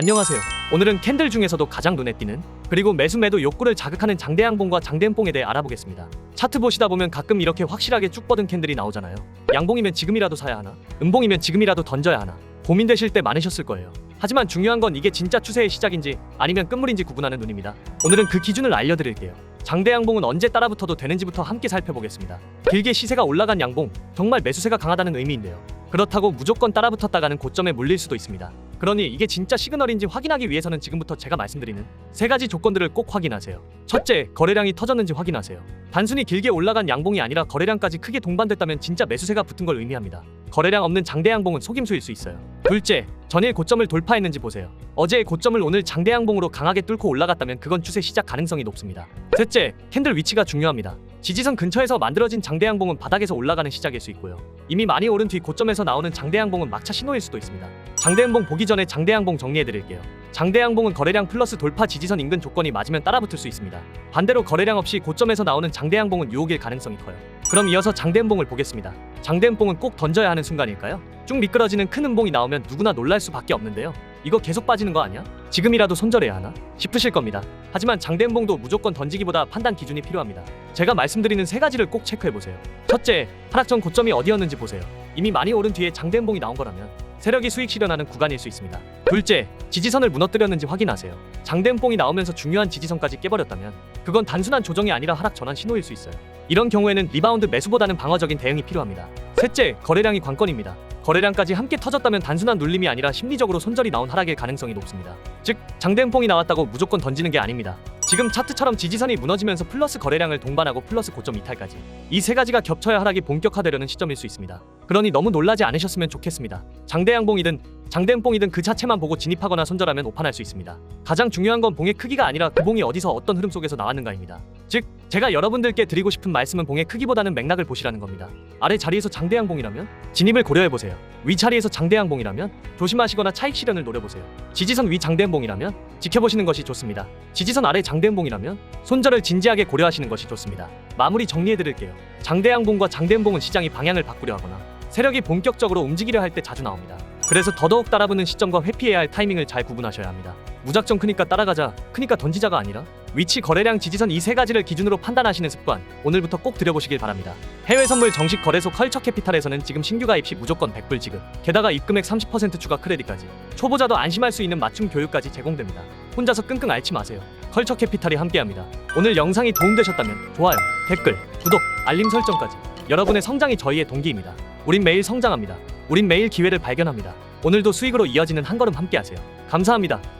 안녕하세요. 오늘은 캔들 중에서도 가장 눈에 띄는 그리고 매수 매도 욕구를 자극하는 장대양봉과 장대음봉에 대해 알아보겠습니다. 차트 보시다 보면 가끔 이렇게 확실하게 쭉 뻗은 캔들이 나오잖아요. 양봉이면 지금이라도 사야 하나? 음봉이면 지금이라도 던져야 하나? 고민되실 때 많으셨을 거예요. 하지만 중요한 건 이게 진짜 추세의 시작인지 아니면 끝물인지 구분하는 눈입니다. 오늘은 그 기준을 알려드릴게요. 장대 양봉은 언제 따라붙어도 되는지부터 함께 살펴보겠습니다. 길게 시세가 올라간 양봉, 정말 매수세가 강하다는 의미인데요. 그렇다고 무조건 따라붙었다가는 고점에 물릴 수도 있습니다. 그러니 이게 진짜 시그널인지 확인하기 위해서는 지금부터 제가 말씀드리는 세 가지 조건들을 꼭 확인하세요. 첫째, 거래량이 터졌는지 확인하세요. 단순히 길게 올라간 양봉이 아니라 거래량까지 크게 동반됐다면 진짜 매수세가 붙은 걸 의미합니다. 거래량 없는 장대 양봉은 속임수일 수 있어요. 둘째, 전일 고점을 돌파했는지 보세요. 어제의 고점을 오늘 장대 양봉으로 강하게 뚫고 올라갔다면 그건 추세 시작 가능성이 높습니다. 셋째, 캔들 위치가 중요합니다. 지지선 근처에서 만들어진 장대 양봉은 바닥에서 올라가는 시작일 수 있고요. 이미 많이 오른 뒤 고점에서 나오는 장대 양봉은 막차 신호일 수도 있습니다. 장대 양봉 보기 전에 장대 양봉 정리해 드릴게요. 장대 양봉은 거래량 플러스 돌파 지지선 인근 조건이 맞으면 따라붙을 수 있습니다. 반대로 거래량 없이 고점에서 나오는 장대 양봉은 유혹일 가능성이 커요. 그럼 이어서 장대 음봉을 보겠습니다. 장대 음봉은 꼭 던져야 하는 순간일까요? 쭉 미끄러지는 큰 음봉이 나오면 누구나 놀랄 수밖에 없는데요. 이거 계속 빠지는 거 아니야? 지금이라도 손절해야 하나? 싶으실 겁니다. 하지만 장대 음봉도 무조건 던지기보다 판단 기준이 필요합니다. 제가 말씀드리는 세 가지를 꼭 체크해 보세요. 첫째, 하락 전 고점이 어디였는지 보세요. 이미 많이 오른 뒤에 장대 음봉이 나온 거라면 세력이 수익 실현하는 구간일 수 있습니다. 둘째, 지지선을 무너뜨렸는지 확인하세요. 장대 음봉이 나오면서 중요한 지지선까지 깨버렸다면 그건 단순한 조정이 아니라 하락 전환 신호일 수 있어요. 이런 경우에는 리바운드 매수보다는 방어적인 대응이 필요합니다. 셋째, 거래량이 관건입니다. 거래량까지 함께 터졌다면 단순한 눌림이 아니라 심리적으로 손절이 나온 하락일 가능성이 높습니다. 즉, 장대음봉이 나왔다고 무조건 던지는 게 아닙니다. 지금 차트처럼 지지선이 무너지면서 플러스 거래량을 동반하고 플러스 고점 이탈까지 이 세 가지가 겹쳐야 하락이 본격화되려는 시점일 수 있습니다. 그러니 너무 놀라지 않으셨으면 좋겠습니다. 장대양봉이든 장대음봉이든 그 자체만 보고 진입하거나 손절하면 오판할 수 있습니다. 가장 중요한 건 봉의 크기가 아니라 그 봉이 어디서 어떤 흐름 속에서 나왔는가입니다. 즉, 제가 여러분들께 드리고 싶은 말씀은 봉의 크기보다는 맥락을 보시라는 겁니다. 아래 자리에서 장대양봉이라면 진입을 고려해 보세요. 위 자리에서 장대양봉이라면 조심하시거나 차익 실현을 노려보세요. 지지선 위 장대양봉이라면 지켜보시는 것이 좋습니다. 지지선 아래 장대양봉이라면 손절을 진지하게 고려하시는 것이 좋습니다. 마무리 정리해 드릴게요. 장대양봉과 장대음봉은 시장이 방향을 바꾸려 하거나 세력이 본격적으로 움직이려 할 때 자주 나옵니다. 그래서 더더욱 따라붙는 시점과 회피해야 할 타이밍을 잘 구분하셔야 합니다. 무작정 크니까 따라가자, 크니까 던지자가 아니라 위치, 거래량, 지지선 이 세 가지를 기준으로 판단하시는 습관 오늘부터 꼭 들여보시길 바랍니다. 해외 선물 정식 거래소 컬처 캐피탈에서는 지금 신규 가입 시 무조건 100불 지급, 게다가 입금액 30% 추가 크레딧까지, 초보자도 안심할 수 있는 맞춤 교육까지 제공됩니다. 혼자서 끙끙 앓지 마세요. 컬처 캐피탈이 함께합니다. 오늘 영상이 도움되셨다면 좋아요, 댓글, 구독, 알림 설정까지 여러분의 성장이 저희의 동기입니다. 우린 매일 성장합니다. 우린 매일 기회를 발견합니다. 오늘도 수익으로 이어지는 한 걸음 함께하세요. 감사합니다.